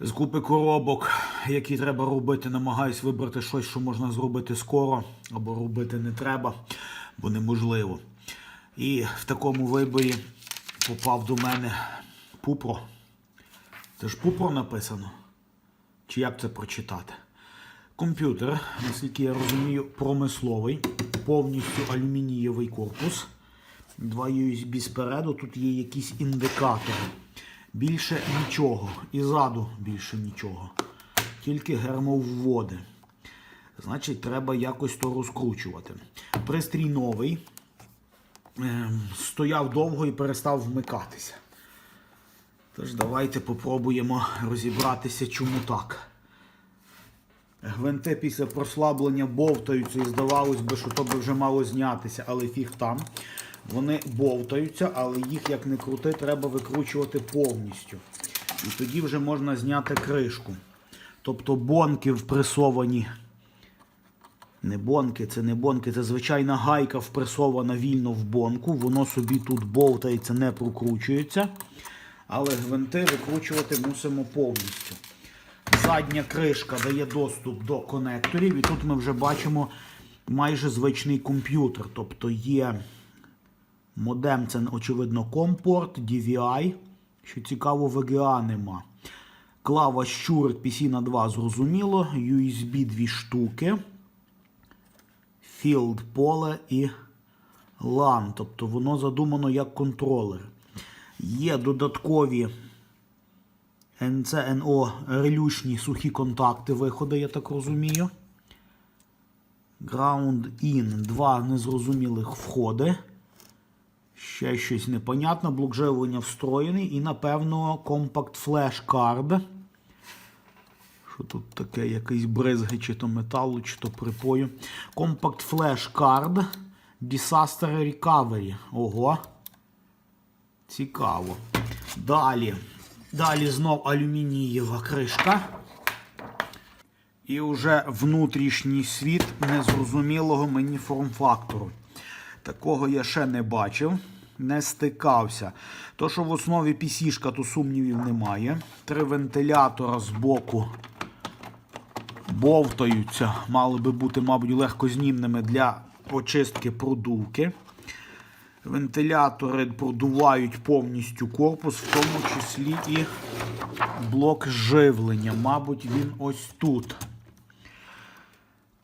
З купи коробок, які треба робити, намагаюсь вибрати щось, що можна зробити скоро, або робити не треба, бо неможливо. І в такому виборі попав до мене Пупро. Це ж Пупро написано. Чи як це прочитати? Комп'ютер, наскільки я розумію, промисловий, повністю алюмінієвий корпус. Два USB спереду, тут є якісь індикатори. Більше нічого. І ззаду більше нічого. Тільки гермовводи. Значить, треба якось то розкручувати. Пристрій новий. Ем, Стояв довго і перестав вмикатися. Тож давайте попробуємо розібратися, чому так. Гвинти після прослаблення бовтаються і здавалось би, що то би вже мало знятися, але фіг там. Вони бовтаються, але їх як не крути, треба викручувати повністю. І тоді вже можна зняти кришку. Тобто бонки впресовані. Не бонки, це не бонки, це звичайна гайка впресована вільно в бонку. Воно собі тут бовтається, не прокручується. Але гвинти викручувати мусимо повністю. Задня кришка дає доступ до конекторів, і тут ми вже бачимо майже звичний комп'ютер. Тобто є модем, це очевидно компорт, DVI. Що цікаво, VGA нема. Клава щур PC на 2 зрозуміло. USB 2 штуки. Field поле і LAN. Тобто воно задумано як контролер. Є додаткові NCNO релюшні сухі контакти виходи, я так розумію. Ground in. Два незрозумілих входи. Ще щось непонятне. Блок живлення встроєний. І, напевно, Compact Flash Card. Що тут таке? Якийсь бризги, чи то металу, чи то припою. Compact Flash Card. Disaster Recovery. Ого. Цікаво. Далі. Далі знов алюмінієва кришка. І вже внутрішній світ незрозумілого мені форм-фактору. Такого я ще не бачив, не стикався. То, що в основі PC-шка, то сумнівів немає. Три вентилятора з боку бовтаються, мали би бути, мабуть, легкознімними для очистки продувки. Вентилятори продувають повністю корпус, в тому числі і блок живлення. Мабуть, він ось тут.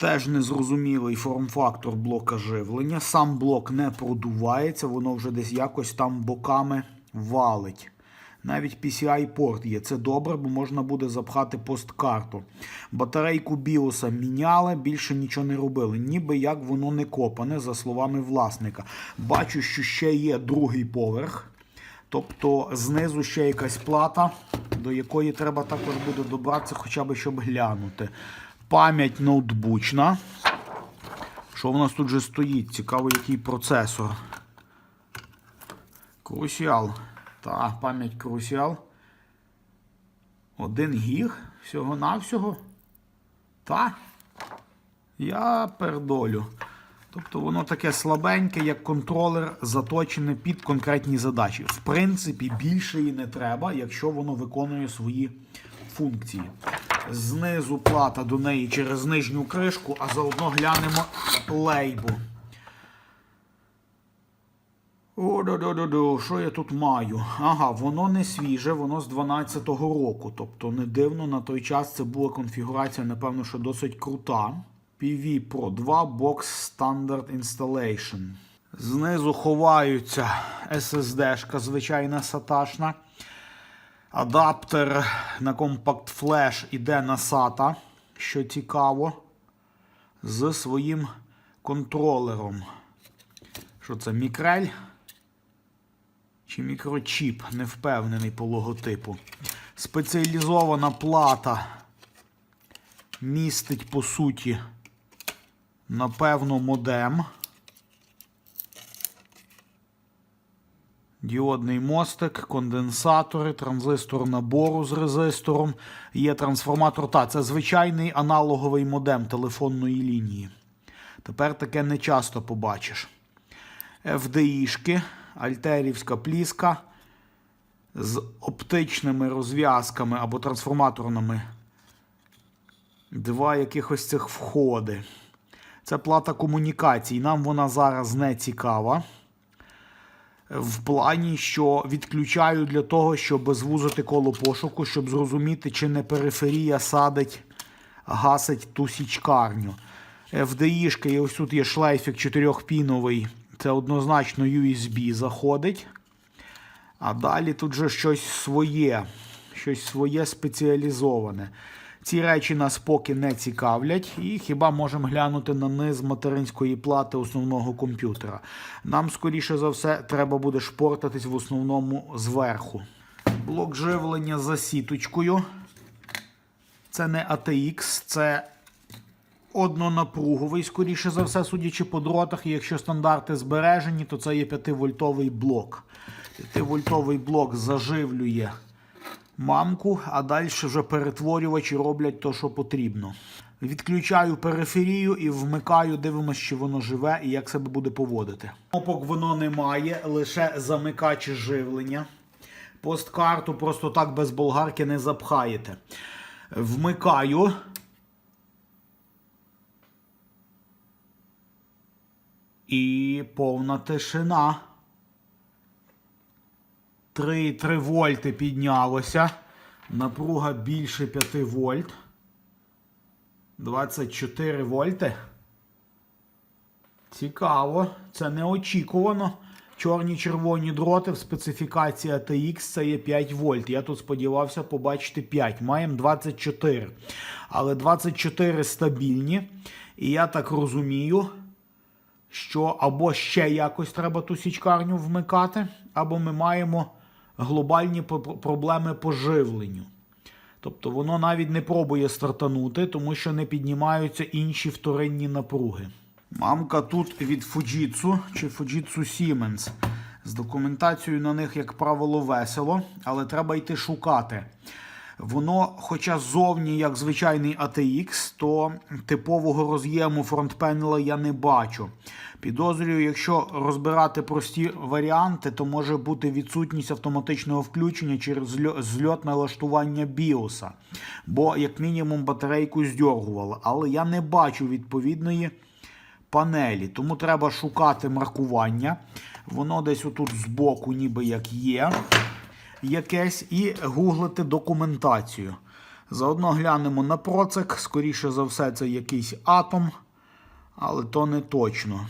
Теж незрозумілий форм-фактор блока живлення. Сам блок не продувається, воно вже десь якось там боками валить. Навіть PCI-порт є. Це добре, бо можна буде запхати посткарту. Батарейку біоса міняли, більше нічого не робили. Ніби як воно не копане, за словами власника. Бачу, що ще є другий поверх. Тобто знизу ще якась плата, до якої треба також буде добратися, хоча б щоб глянути. Пам'ять ноутбучна. Що в нас тут же стоїть? Цікаво, який процесор. Crucial. Та, пам'ять Crucial. Один гіг всього-навсього. Та. Я пердолю. Тобто воно таке слабеньке, як контролер, заточене під конкретні задачі. В принципі, більше і не треба, якщо воно виконує свої функції. Знизу плата до неї через нижню кришку, а заодно глянемо лейбу. о до до до що я тут маю? Ага, воно не свіже, воно з 12-го року. Тобто не дивно, на той час це була конфігурація, напевно, що досить крута. PV Pro 2 Box Standard Installation. Знизу ховаються SSD-шка, звичайна саташна. Адаптер на Compact Flash іде на SATA, що цікаво, з своїм контролером. Що це? Мікрель? Чи мікрочіп? Не впевнений по логотипу. Спеціалізована плата містить, по суті, напевно, модем. Діодний мостик, конденсатори, транзистор набору з резистором. Є трансформатор. Та, це звичайний аналоговий модем телефонної лінії. Тепер таке не часто побачиш. FDI-шки, альтерівська пліска, з оптичними розв'язками або трансформаторними. Два якихось цих входи. Це плата комунікацій. Нам вона зараз не цікава. В плані, що відключаю для того, щоб звузити коло пошуку, щоб зрозуміти, чи не периферія садить, гасить ту січкарню. FDI-шки, і ось тут є шлейфік 4-піновий. Це однозначно USB заходить. А далі тут же щось своє, щось своє спеціалізоване. Ці речі нас поки не цікавлять, і хіба можемо глянути на низ материнської плати основного комп'ютера. Нам, скоріше за все, треба буде шпортатись в основному зверху. Блок живлення за сіточкою. Це не ATX, це однонапруговий, скоріше за все, судячи по дротах. І якщо стандарти збережені, то це є 5-вольтовий блок. 5-вольтовий блок заживлює мамку, а далі вже перетворювачі роблять то, що потрібно. Відключаю периферію і вмикаю, дивимося, чи воно живе і як себе буде поводити. Кнопок воно не має, лише замикач живлення. Посткарту просто так без болгарки не запхаєте. Вмикаю. І повна тишина. 3,3 вольти піднялося. Напруга більше 5 вольт. 24 вольти. Цікаво. Це неочікувано. Чорні червоні дроти в специфікації ATX це є 5 вольт. Я тут сподівався побачити 5. Маємо 24. Але 24 стабільні. І я так розумію, що або ще якось треба ту січкарню вмикати, або ми маємо глобальні проблеми по живленню. Тобто воно навіть не пробує стартанути, тому що не піднімаються інші вторинні напруги. Мамка тут від Fujitsu чи Fujitsu Siemens. З документацією на них, як правило, весело, але треба йти шукати. Воно, хоча ззовні як звичайний ATX, то типового роз'єму фронтпенела я не бачу. Підозрюю, якщо розбирати прості варіанти, то може бути відсутність автоматичного включення через зльо- зльотне налаштування BIOS. Бо, як мінімум, батарейку здьоргувало. Але я не бачу відповідної панелі, тому треба шукати маркування. Воно десь отут збоку, ніби як є якесь, і гуглити документацію. Заодно глянемо на процек. Скоріше за все, це якийсь атом, але то не точно.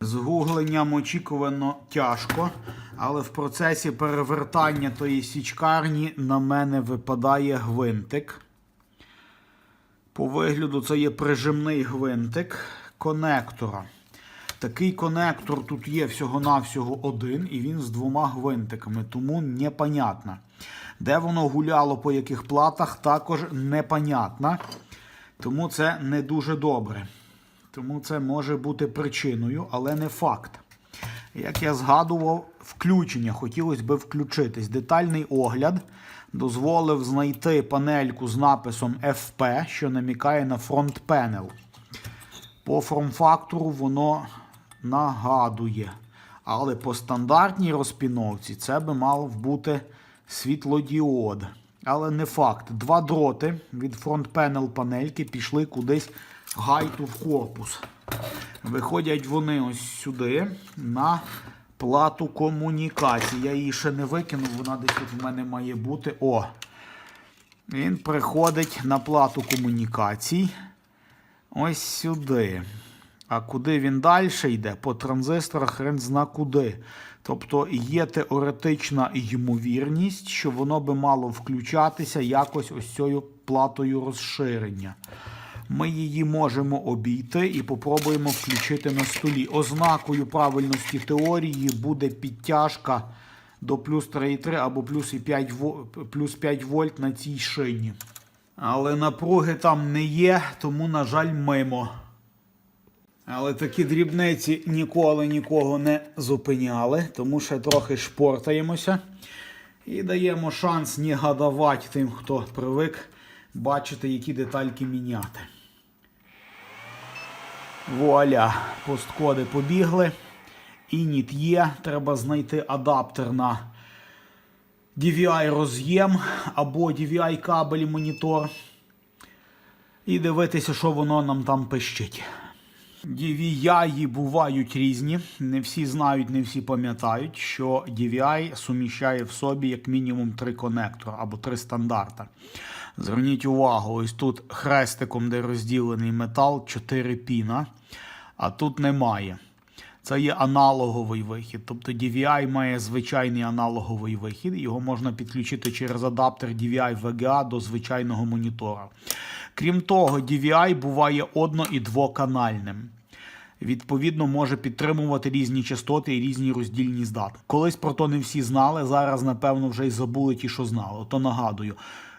З гугленням очікувано тяжко, але в процесі перевертання тої січкарні на мене випадає гвинтик. По вигляду це є прижимний гвинтик конектора. Такий конектор тут є всього-навсього один, і він з двома гвинтиками, тому непонятно. Де воно гуляло по яких платах, також непонятно. Тому це не дуже добре. Тому це може бути причиною, але не факт. Як я згадував, включення хотілося би включитись. Детальний огляд дозволив знайти панельку з написом FP, що намікає на фронт пенел. По форм-фактору воно нагадує. Але по стандартній розпіновці це би мав бути світлодіод. Але не факт. Два дроти від фронт-пенел панельки пішли кудись гайту в корпус. Виходять вони ось сюди на плату комунікації. Я її ще не викинув, вона десь тут в мене має бути. О! Він приходить на плату комунікацій. Ось сюди. А куди він далі йде? По транзисторах хрен зна куди. Тобто є теоретична ймовірність, що воно би мало включатися якось ось цією платою розширення. Ми її можемо обійти і попробуємо включити на столі. Ознакою правильності теорії буде підтяжка до плюс 3,3 або плюс, 5, во- плюс 5 вольт на цій шині. Але напруги там не є, тому, на жаль, мимо. Але такі дрібниці ніколи нікого не зупиняли, тому ще трохи шпортаємося і даємо шанс не гадавати тим, хто привик бачити, які детальки міняти. Вуаля, посткоди побігли. Ініт є. Треба знайти адаптер на DVI роз'єм або DVI кабель монітор. І дивитися, що воно нам там пищить. DVI бувають різні. Не всі знають, не всі пам'ятають, що DVI суміщає в собі як мінімум три конектори або три стандарта. Зверніть увагу, ось тут хрестиком, де розділений метал, 4 піна, а тут немає. Це є аналоговий вихід. Тобто DVI має звичайний аналоговий вихід. Його можна підключити через адаптер DVI VGA до звичайного монітора. Крім того, DVI буває одно- і двоканальним. Відповідно, може підтримувати різні частоти і різні роздільні здати. Колись про то не всі знали. Зараз, напевно, вже й забули ті, що знали. То нагадую,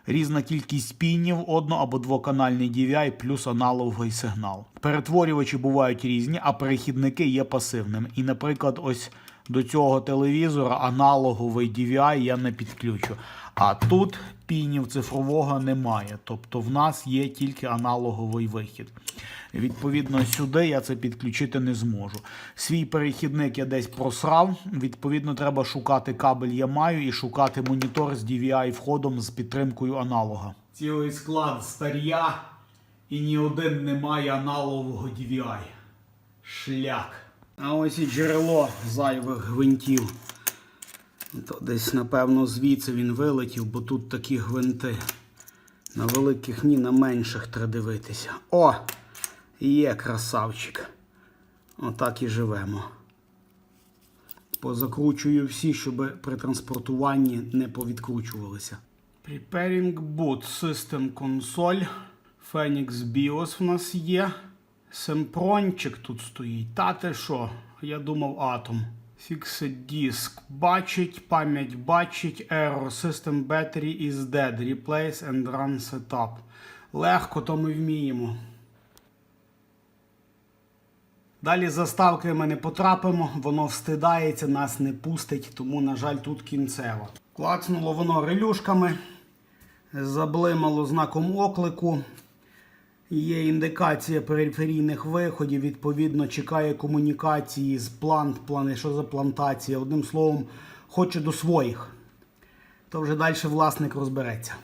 різна кількість пінів, одно- або двоканальний DVI плюс аналоговий сигнал. Перетворювачі бувають різні, а перехідники є пасивними. І, наприклад, ось до цього телевізора аналоговий DVI я не підключу. А тут пінів цифрового немає. Тобто в нас є тільки аналоговий вихід. Відповідно, сюди я це підключити не зможу. Свій перехідник я десь просрав. Відповідно, треба шукати кабель я маю і шукати монітор з DVI входом з підтримкою аналога. Цілий склад стар'я і ні один не має аналогового DVI. Шляк. А ось і джерело зайвих гвинтів. То десь, напевно, звідси він вилетів, бо тут такі гвинти. На великих ні, на менших треба дивитися. О! Є красавчик. Отак і живемо. Позакручую всі, щоб при транспортуванні не повідкручувалися. Preparing boot System Console. Phoenix BIOS в нас є. Семпрончик тут стоїть. Та ти що? Я думав Atom. Fixed disk бачить, пам'ять бачить, error system battery is dead. Replace and run setup. Легко, то ми вміємо. Далі заставки ми не потрапимо, воно встидається, нас не пустить, тому, на жаль, тут кінцево. Клацнуло воно релюшками, заблимало знаком оклику. Є індикація периферійних виходів, відповідно, чекає комунікації з плант, плани, що за плантація. Одним словом, хоче до своїх. То вже далі власник розбереться.